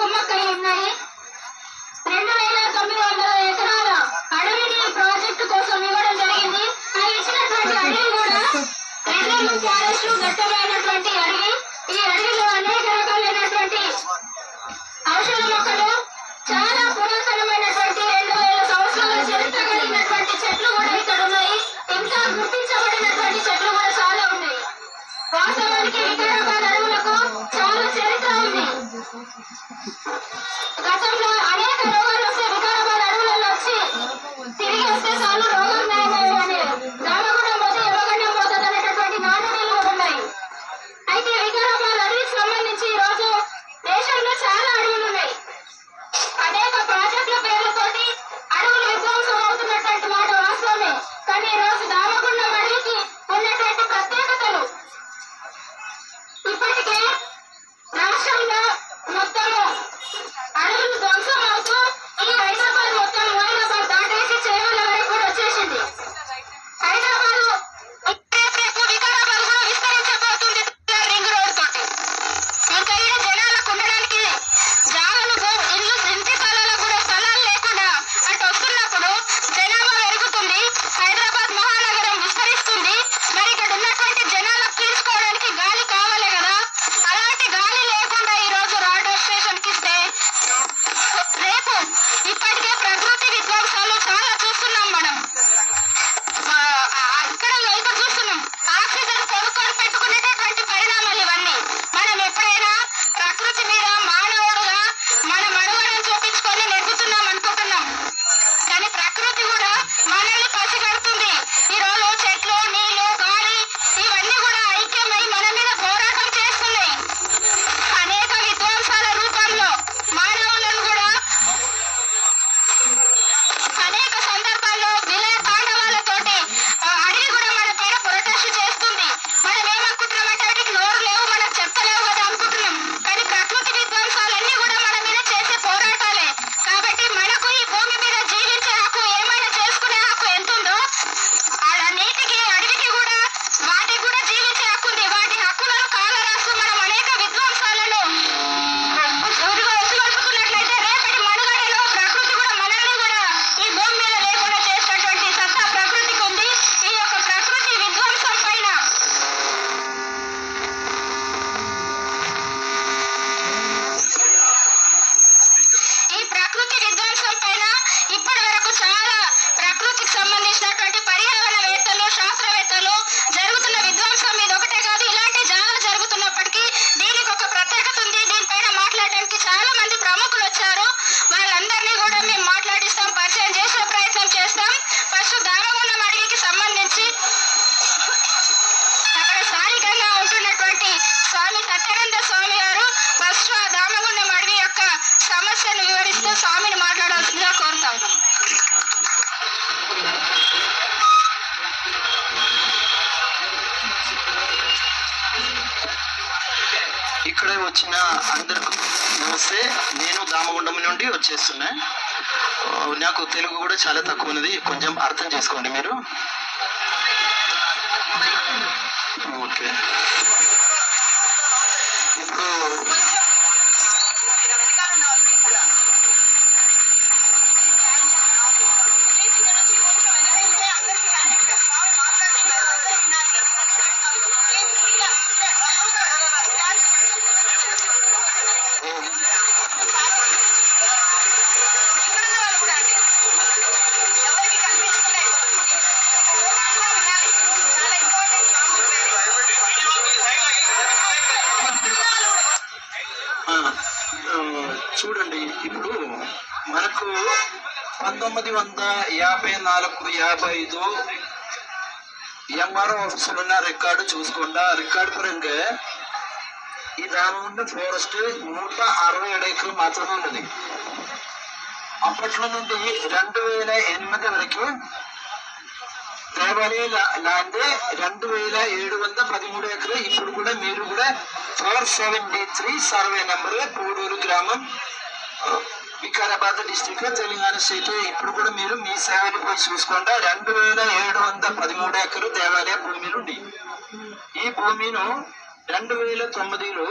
కుమ్మక్కై ఉన్నాయి రెండు వేల తొమ్మిది వందల ఎకరాల అడవిని ప్రాజెక్టు కోసం ఇవ్వడం జరిగింది. ఆ ఇచ్చినటువంటి అడవి కూడా రెడ్లెండ్ ఫారెస్ట్ దట్టమైనటువంటి అడవి. ఈ అడవిలో అనేక రకాలైనటువంటి ఔషధ మొక్కలు আমরা ప్రకృతికి సంబంధించినటువంటి పర్యావరణవేత్తలు శాస్త్రవేత్తలు జరుగుతున్న విధ్వంసం ఇది ఒకటే కాదు. ఇలాంటి చాలా జరుగుతున్నప్పటికీ దీనికి ఒక ప్రత్యేకత ఉంది. దీనిపైన మాట్లాడడానికి చాలా మంది ప్రముఖులు వచ్చారు. వాళ్ళందరినీ కూడా మేము మాట్లాడిస్తాం పరిచయం చేసే ప్రయత్నం చేస్తాం. ఫస్ట్ దామగుండం అడవికి సంబంధించి అక్కడ స్థానికంగా ఉంటున్నటువంటి స్వామి సత్యానంద స్వామి గారు ఫస్ట్ ఆ దామగుండం అడవి యొక్క సమస్యను వివరిస్తూ స్వామిని మాట్లాడాల్సిందిగా కోరుతాం. ఇక్కడ వచ్చిన అందరికీ నమస్తే. నేను దామగుండం నుండి వచ్చేస్తున్నా. నాకు తెలుగు కూడా చాలా తక్కువ ఉన్నది కొంచెం అర్థం చేసుకోండి మీరు. ఓకే. ఇప్పుడు చూడండి ఇప్పుడు మనకు పంతొమ్మిది వంద యాభై నాలుగు యాభై ఐదు ఎంఆర్ఓ ఆఫీసులో ఉన్న రికార్డు చూసుకోండి. రికార్డు పరంగా ఈ రామగుండం ఫారెస్ట్ నూట అరవై ఏడు ఎకరాలు మాత్రమే ఉన్నది. అప్పట్లో నుండి రెండు వేల ఎనిమిది వరకు దేవాలయ ల్యాండ్ రెండు వేల ఏడు వందల పదమూడు ఎకరం ఇప్పుడు కూడా మీరు కూడా four seventy three survey number Koduru గ్రామం వికారాబాద్ డిస్టిక్ తెలంగాణ స్టేట్ ఇప్పుడు కూడా మీరు మీ సేవలు పోయి చూసుకోండి. రెండు వేల ఏడు వందల పదమూడు ఎకరు దేవాలయ భూమిలో ఉంది. ఈ భూమిను రెండు వేల తొమ్మిదిలో